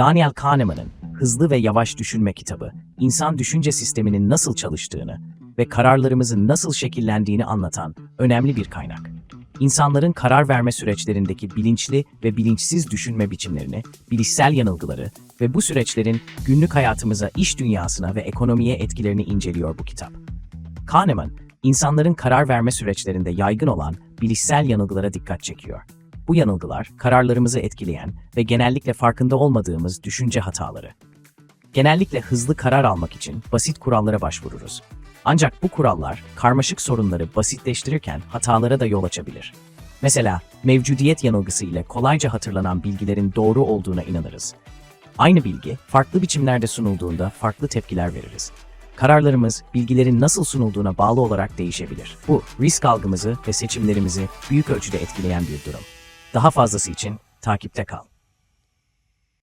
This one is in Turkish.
Daniel Kahneman'ın Hızlı ve Yavaş Düşünme kitabı, insan düşünce sisteminin nasıl çalıştığını ve kararlarımızın nasıl şekillendiğini anlatan önemli bir kaynak. İnsanların karar verme süreçlerindeki bilinçli ve bilinçsiz düşünme biçimlerini, bilişsel yanılgıları ve bu süreçlerin günlük hayatımıza, iş dünyasına ve ekonomiye etkilerini inceliyor bu kitap. Kahneman, insanların karar verme süreçlerinde yaygın olan bilişsel yanılgılara dikkat çekiyor. Bu yanılgılar, kararlarımızı etkileyen ve genellikle farkında olmadığımız düşünce hataları. Genellikle hızlı karar almak için basit kurallara başvururuz. Ancak bu kurallar karmaşık sorunları basitleştirirken hatalara da yol açabilir. Mesela mevcudiyet yanılgısı ile kolayca hatırlanan bilgilerin doğru olduğuna inanırız. Aynı bilgi farklı biçimlerde sunulduğunda farklı tepkiler veririz. Kararlarımız bilgilerin nasıl sunulduğuna bağlı olarak değişebilir. Bu risk algımızı ve seçimlerimizi büyük ölçüde etkileyen bir durum. Daha fazlası için takipte kal.